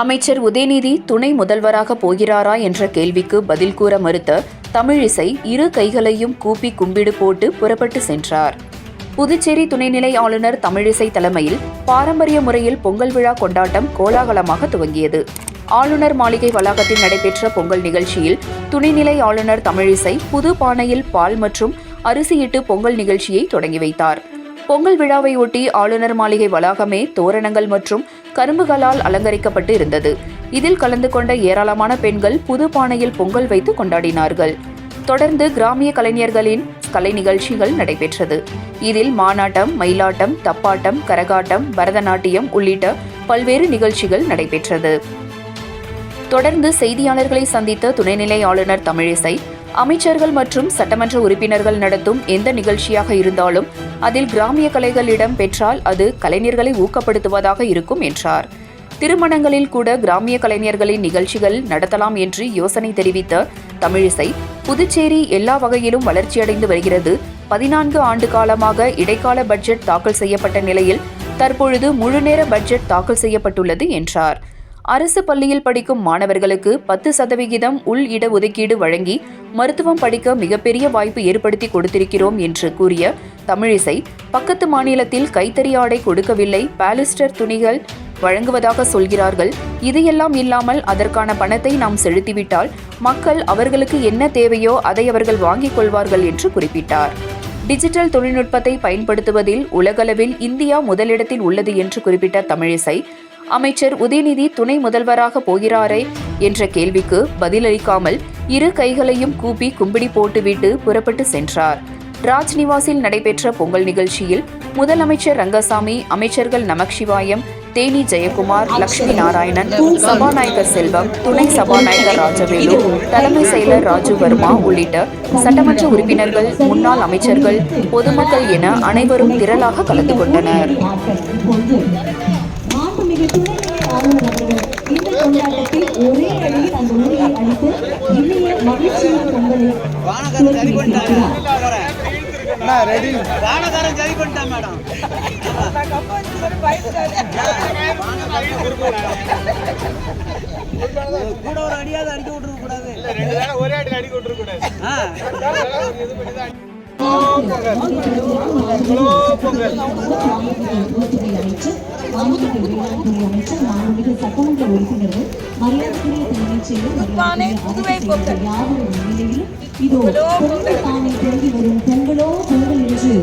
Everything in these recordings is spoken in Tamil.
அமைச்சர் உதயநிதி துணை முதல்வராக போகிறாரா என்ற கேள்விக்கு பதில் கூற மறுத்த தமிழிசை இரு கைகளையும் கூப்பி கும்பிடு போட்டு புறப்பட்டு சென்றார். புதுச்சேரி துணைநிலை ஆளுநர் தமிழிசை தலைமையில் பாரம்பரிய முறையில் பொங்கல் விழா கொண்டாட்டம் கோலாகலமாக துவங்கியது. ஆளுநர் மாளிகை வளாகத்தில் நடைபெற்ற பொங்கல் நிகழ்ச்சியில் துணைநிலை ஆளுநர் தமிழிசை புது பானையில் பால் மற்றும் அரிசியிட்டு பொங்கல் நிகழ்ச்சியை தொடங்கி வைத்தார். பொங்கல் விழாவையொட்டி ஆளுநர் மாளிகை வளாகமே தோரணங்கள் மற்றும் கரும்புகளால் அலங்கரிக்கப்பட்டு இருந்தது. இதில் கலந்து கொண்ட ஏராளமான பெண்கள் புது பானையில் பொங்கல் வைத்து கொண்டாடினார்கள். தொடர்ந்து கிராமிய கலைஞர்களின் கலை நிகழ்ச்சிகள் நடைபெற்றது. இதில் மானாட்டம் மயிலாட்டம் தப்பாட்டம் கரகாட்டம் பரதநாட்டியம் உள்ளிட்ட பல்வேறு நிகழ்ச்சிகள் நடைபெற்றது. தொடர்ந்து செய்தியாளர்களை சந்தித்த துணைநிலை ஆளுநர் தமிழிசை அமைச்சர்கள் மற்றும் சட்டமன்ற உறுப்பினர்கள் நடத்தும் எந்த நிகழ்ச்சியாக இருந்தாலும் அதில் கிராமிய கலைகள் இடம் பெற்றால் அது கலைஞர்களை ஊக்கப்படுத்துவதாக இருக்கும் என்றார். திருமணங்களில் கூட கிராமிய கலைஞர்களின் நிகழ்ச்சிகள் நடத்தலாம் என்று யோசனை தெரிவித்த தமிழிசை புதுச்சேரி எல்லா வகையிலும் வளர்ச்சியடைந்து வருகிறது. பதினான்கு ஆண்டு காலமாக இடைக்கால பட்ஜெட் தாக்கல் செய்யப்பட்ட நிலையில் தற்பொழுது முழுநேர பட்ஜெட் தாக்கல் செய்யப்பட்டுள்ளது என்றார். அரசு பள்ளியில் படிக்கும் மாணவர்களுக்கு பத்து சதவிகிதம் உள் இட ஒதுக்கீடு வழங்கி மருத்துவம் படிக்க மிகப்பெரிய வாய்ப்பு ஏற்படுத்தி கொடுத்திருக்கிறோம் என்று கூறிய தமிழிசை பக்கத்து மாநிலத்தில் கைத்தறி ஆடை கொடுக்கவில்லை பாலிஸ்டர் துணிகள் வழங்குவதாக சொல்கிறார்கள். இதையெல்லாம் இல்லாமல் அதற்கான பணத்தை நாம் செலுத்திவிட்டால் மக்கள் அவர்களுக்கு என்ன தேவையோ அதை அவர்கள் வாங்கிக் கொள்வார்கள் என்று குறிப்பிட்டார். டிஜிட்டல் தொழில்நுட்பத்தை பயன்படுத்துவதில் உலகளவில் இந்தியா முதலிடத்தில் உள்ளது என்று குறிப்பிட்ட தமிழிசை அமைச்சர் உதயநிதி துணை முதல்வராக போகிறாரே என்ற கேள்விக்கு பதிலளிக்காமல் இரு கைகளையும் கூப்பி கும்பிடி போட்டுவிட்டு புறப்பட்டு சென்றார். ராஜ்நிவாசில் நடைபெற்ற பொங்கல் நிகழ்ச்சியில் முதலமைச்சர் ரங்கசாமி அமைச்சர்கள் நமக்சிவாயம் தேனி ஜெயக்குமார் லட்சுமி நாராயணன் சபாநாயகர் செல்வம் துணை சபாநாயகர் ராஜவேலு தலைமை செயலர் ராஜு வர்மா உள்ளிட்ட சட்டமன்ற உறுப்பினர்கள் முன்னாள் அமைச்சர்கள் பொதுமக்கள் என அனைவரும் திரளாக கலந்து கொண்டனர். மாண்புமிகு துணைநிலை ஆளுநர் அவர்கள் இந்த கொண்டாட்டத்தில் ஒரே அடியில் அந்த உரையை அளித்து இனிய மகிழ்ச்சியின் பொங்கலை துவக்கி வைத்திருக்கிறார் வானகாரன் சரி பண்ணிட்டான் மேடம் கூட ஒரு அடியாவது அடிக்க விட்டுருக்க கூடாது. ஒரே அடி அடிக்க விட்டுருக்க கூடாது. உள்துறை அமைச்சர் மாநில வேளாண்துறை அமைச்சர் மாண்புமிகு சட்டமன்ற உறுப்பினர்கள் மரியாதைக்குரிய தலைமைச் செயலர் மரியாதைக்குரிய அரசு செயலர் யாவரும் முன்னிலையிலும் இதோ பொங்கல் தானே பொங்கி வரும் பொங்கலோ பொங்கல் என்று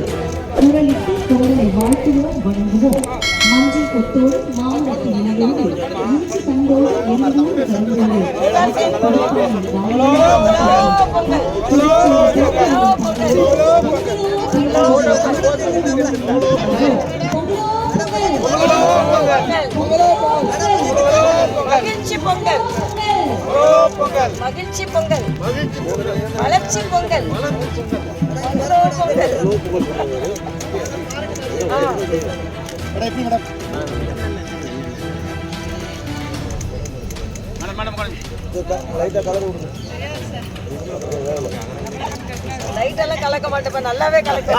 குரலிட்டு பொங்கலை வாழ்த்துவோம் வணங்குவோம் மஞ்சள் கொத்தோடு மாமரத்து இணையோடு மூச்சு தந்தோடு எங்கும் கருங்கோடு மகிழ்ச்சி பொங்கல் மகிழ்ச்சி பொங்கல். வளர்ச்சி பொங்கல். பொங்கல். ஆ. லைட் எல்லாம் கலக்க மாட்டேன் நல்லாவே கலக்க.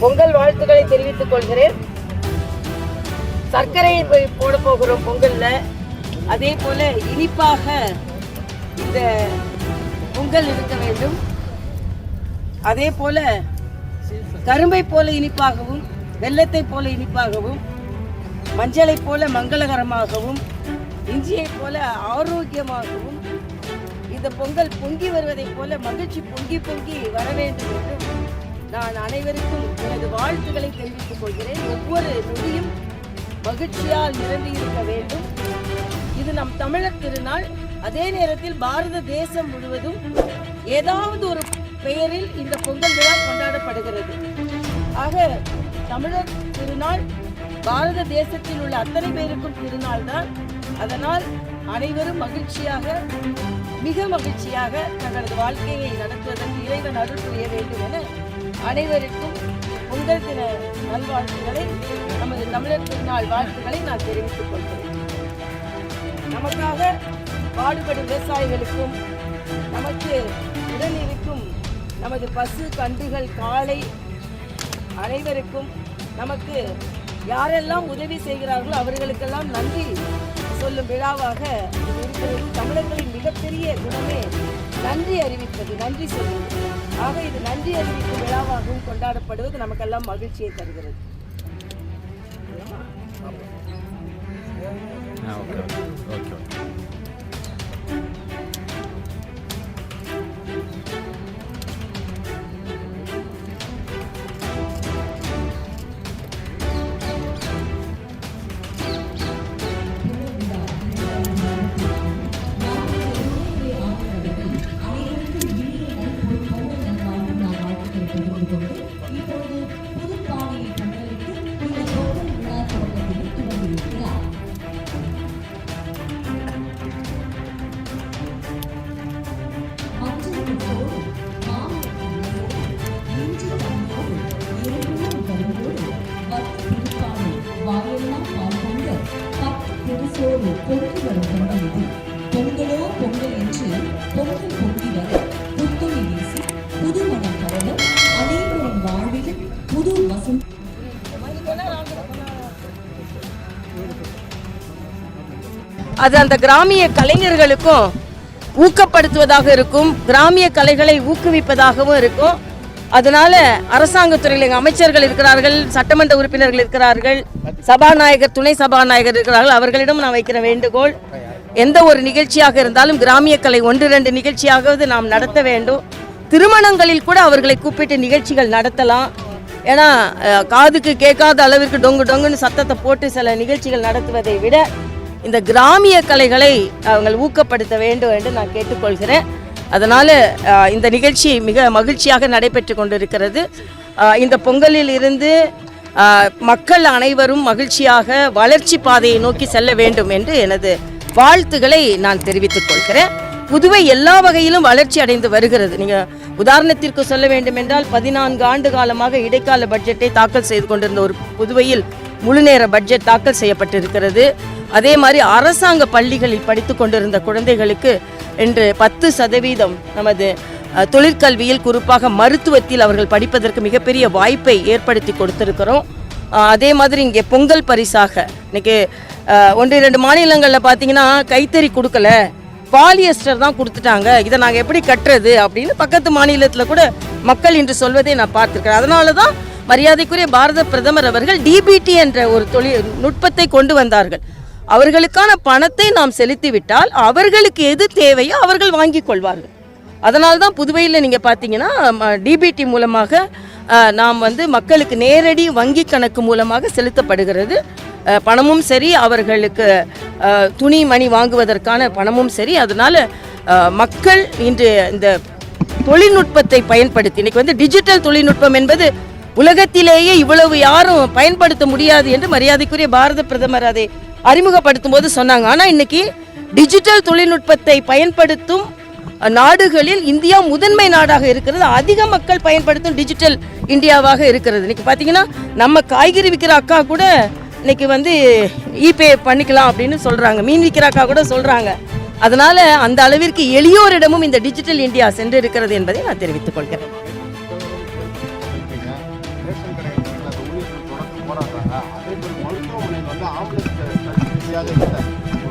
பொங்கல் வாழ்த்துக்களை தெரிவித்துக் கொள்கிறேன். சர்க்கரை போட போகிறோம் பொங்கல்ல அதே போல இனிப்பாக இந்த பொங்கல் இருக்க வேண்டும். அதே போல கரும்பை போல இனிப்பாகவும் வெள்ளத்தை போல இனிப்பாகவும் மஞ்சளை போல மங்களகரமாகவும் இஞ்சியை போல ஆரோக்கியமாகவும் இந்த பொங்கல் பொங்கி வருவதைப் போல மகிழ்ச்சி பொங்கி பொங்கி வர வேண்டும் என்றும் நான் அனைவருக்கும் எனது வாழ்த்துக்களை தெரிவித்துக் கொள்கிறேன். ஒவ்வொரு நொடியும் மகிழ்ச்சியால் நிரம்பி இருக்க வேண்டும். இது நம் தமிழர் திருநாள். அதே நேரத்தில் பாரத தேசம் முழுவதும் ஏதாவது ஒரு பெயரில் இந்த பொங்கல் விழா கொண்டாடப்படுகிறது. ஆக தமிழர் திருநாள் பாரத தேசத்தில் உள்ள அத்தனை பேருக்கும் திருநாள் தான் அதனால் அனைவரும் மகிழ்ச்சியாக மிக மகிழ்ச்சியாக தங்களது வாழ்க்கையை நடத்துவதற்கு இறைவன் அருள் புரிய வேண்டும் என அனைவருக்கும் பொங்கல் தின நல்வாழ்த்துக்களை நமது தமிழர் திருநாள் வாழ்த்துக்களை நான் தெரிவித்துக் கொள்கிறேன். நமக்காக பாடுபடும் விவசாயிகளுக்கும் நமக்கு உடலிருக்கும் நமது பசு கன்றுகள் காளை அனைவருக்கும் நமக்கு யாரெல்லாம் உதவி செய்கிறார்களோ அவர்களுக்கெல்லாம் நன்றி சொல்லும் விழாவாக இருக்கிறது. தமிழர்களின் மிகப்பெரிய குணமே நன்றி அறிவிப்பது நன்றி சொல்வது. ஆக இது நன்றி அறிவிக்கும் விழாவாகவும் கொண்டாடப்படுவது நமக்கெல்லாம் மகிழ்ச்சியை தருகிறது. Okay okay. கொண்டு இப்போது புதுப்பானையில் பங்களித்து இந்த பொங்கல் விழா தொடக்கத்தில் துவங்கியிருக்கிறார் மஞ்சள் இஞ்சி தண்ணோடு கரும்போடு பத்து வாயெல்லாம் பால் கொண்ட பத்து வரும் பொங்கல் இது பொங்கலோ பொங்கல் என்று பொங்கல் அது அந்த கிராமிய கலைஞர்களுக்கும் ஊக்கப்படுத்துவதாக இருக்கும் கிராமிய கலைகளை ஊக்குவிப்பதாகவும் இருக்கும். அதனால அரசாங்கத்துறையில் எங்கள் அமைச்சர்கள் இருக்கிறார்கள் சட்டமன்ற உறுப்பினர்கள் இருக்கிறார்கள் சபாநாயகர் துணை சபாநாயகர் இருக்கிறார்கள். அவர்களிடம் நான் வைக்கிற வேண்டுகோள் எந்த ஒரு நிகழ்ச்சியாக இருந்தாலும் கிராமிய கலை ஒன்று ரெண்டு நிகழ்ச்சியாவது நாம் நடத்த வேண்டும். திருமணங்களில் கூட அவர்களை கூப்பிட்டு நிகழ்ச்சிகள் நடத்தலாம். ஏன்னா காதுக்கு கேட்காத அளவிற்கு டொங்கு டொங்குன்னு சத்தத்தை போட்டு சில நிகழ்ச்சிகள் நடத்துவதை விட இந்த கிராமிய கலைகளை அவங்கள் ஊக்கப்படுத்த வேண்டும் என்று நான் கேட்டுக்கொள்கிறேன். அதனால் இந்த நிகழ்ச்சி மிக மகிழ்ச்சியாக நடைபெற்று கொண்டிருக்கிறது. இந்த பொங்கலில் இருந்து மக்கள் அனைவரும் மகிழ்ச்சியாக வளர்ச்சி பாதையை நோக்கி செல்ல வேண்டும் என்று எனது வாழ்த்துக்களை நான் தெரிவித்துக் கொள்கிறேன். புதுவை எல்லா வகையிலும் வளர்ச்சி அடைந்து வருகிறது. நீங்கள் உதாரணத்திற்கு சொல்ல வேண்டும் என்றால் பதினான்கு ஆண்டு காலமாக இடைக்கால பட்ஜெட்டை தாக்கல் செய்து கொண்டிருந்த ஒரு புதுவையில் முழுநேர பட்ஜெட் தாக்கல் செய்யப்பட்டிருக்கிறது. அதே மாதிரி அரசாங்க பள்ளிகளில் படித்து கொண்டிருந்த குழந்தைகளுக்கு இன்று பத்து சதவீதம் நமது தொழிற்கல்வியில் குறிப்பாக மருத்துவத்தில் அவர்கள் படிப்பதற்கு மிகப்பெரிய வாய்ப்பை ஏற்படுத்தி கொடுத்திருக்கிறோம். அதே மாதிரி இங்கே பொங்கல் பரிசாக இன்னைக்கு ஒன்று இரண்டு மாநிலங்களில் பார்த்தீங்கன்னா கைத்தறி கொடுக்கல பாலியஸ்டர் தான் கொடுத்துட்டாங்க இதை நாங்கள் எப்படி கட்டுறது அப்படின்னு பக்கத்து மாநிலத்தில் கூட மக்கள் இன்று சொல்வதை நான் பார்த்துருக்கிறேன். அதனால தான் மரியாதைக்குரிய பாரத பிரதமர் அவர்கள் டிபிடி என்ற ஒரு தொழில் நுட்பத்தை கொண்டு வந்தார்கள். அவர்களுக்கான பணத்தை நாம் செலுத்திவிட்டால் அவர்களுக்கு எது தேவையோ அவர்கள் வாங்கி கொள்வார்கள். அதனால தான் புதுவையில் நீங்கள் பார்த்தீங்கன்னா டிபிடி மூலமாக நாம் வந்து மக்களுக்கு நேரடி வங்கி கணக்கு மூலமாக செலுத்தப்படுகிறது. பணமும் சரி அவர்களுக்கு துணி மணி வாங்குவதற்கான பணமும் சரி. அதனால் மக்கள் இன்று இந்த தொழில்நுட்பத்தை பயன்படுத்தி இன்றைக்கி வந்து டிஜிட்டல் தொழில்நுட்பம் என்பது உலகத்திலேயே இவ்வளவு யாரும் பயன்படுத்த முடியாது என்று மரியாதைக்குரிய பாரத பிரதமர் அதை அறிமுகப்படுத்தும் போது சொன்னாங்க. ஆனால் இன்னைக்கு டிஜிட்டல் தொழில்நுட்பத்தை பயன்படுத்தும் நாடுகளில் இந்தியா முதன்மை நாடாக இருக்கிறது. அதிக மக்கள் பயன்படுத்தும் டிஜிட்டல் இந்தியாவாக இருக்கிறது. இன்னைக்கு பார்த்தீங்கன்னா நம்ம காய்கறி விற்கிற அக்கா கூட இன்னைக்கு வந்து இபே பண்ணிக்கலாம் அப்படின்னு சொல்கிறாங்க மீன் விற்கிற அக்கா கூட சொல்கிறாங்க அதனால அந்த அளவிற்கு எளியோரிடமும் இந்த டிஜிட்டல் இந்தியா சென்று இருக்கிறது என்பதை நான் தெரிவித்துக் கொள்கிறேன்.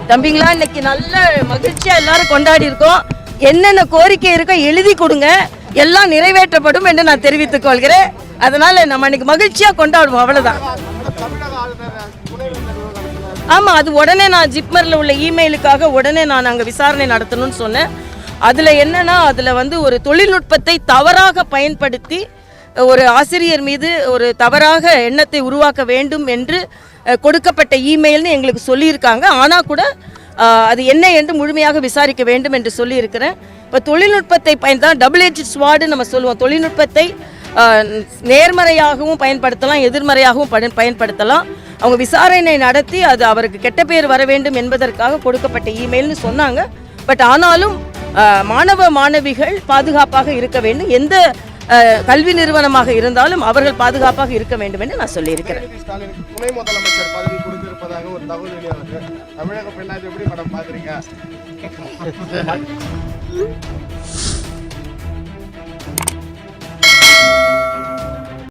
தம்பிங்களா இன்னைக்கு நல்ல மகிழ்ச்சியா எல்லாரும் கொண்டாடி இருக்கோம். என்னென்ன கோரிக்கை இருக்கோ எழுதி கொடுங்க. எல்லாம் நிறைவேற்றப்படும் என்று நான் தெரிவித்துக் கொள்கிறேன். அதனால நம்ம இன்னைக்கு மகிழ்ச்சியா கொண்டாடுவோம் அவ்வளவுதான். ஆமா அது உடனே நான் ஜிப்மர்ல உள்ள இமெயிலுக்காக உடனே நான் அங்க விசாரணை நடத்தணும்னு சொன்னேன். அதுல என்னன்னா அதுல வந்து ஒரு தொழில்நுட்பத்தை தவறாக பயன்படுத்தி ஒரு ஆசிரியர் மீது ஒரு தவறாக எண்ணத்தை உருவாக்க வேண்டும் என்று கொடுக்கப்பட்ட இமெயில்னு எங்களுக்கு சொல்லியிருக்காங்க. ஆனால் கூட அது என்ன என்று முழுமையாக விசாரிக்க வேண்டும் என்று சொல்லியிருக்கிறேன். இப்போ தொழில்நுட்பத்தை பயன்தான் டபுள் ஹெச் ஸ்வாடு நம்ம சொல்லுவோம். தொழில்நுட்பத்தை நேர்மறையாகவும் பயன்படுத்தலாம் எதிர்மறையாகவும் பயன்படுத்தலாம். அவங்க விசாரணை நடத்தி அது அவருக்கு கெட்ட பேர் வர வேண்டும் என்பதற்காக கொடுக்கப்பட்ட இமெயில்னு சொன்னாங்க. பட் ஆனாலும் மாணவ மாணவிகள் பாதுகாப்பாக இருக்க வேண்டும். எந்த கல்வி நிறுவனமாக இருந்தாலும் அவர்கள் பாதுகாப்பாக இருக்க வேண்டும் என்று நான் சொல்லியிருக்கிறேன். துணை முதலமைச்சர் பதவி கொடுத்திருப்பதாக ஒரு தகவல் தமிழக பெண்ணாது எப்படி மேடம் பாக்குறீங்க?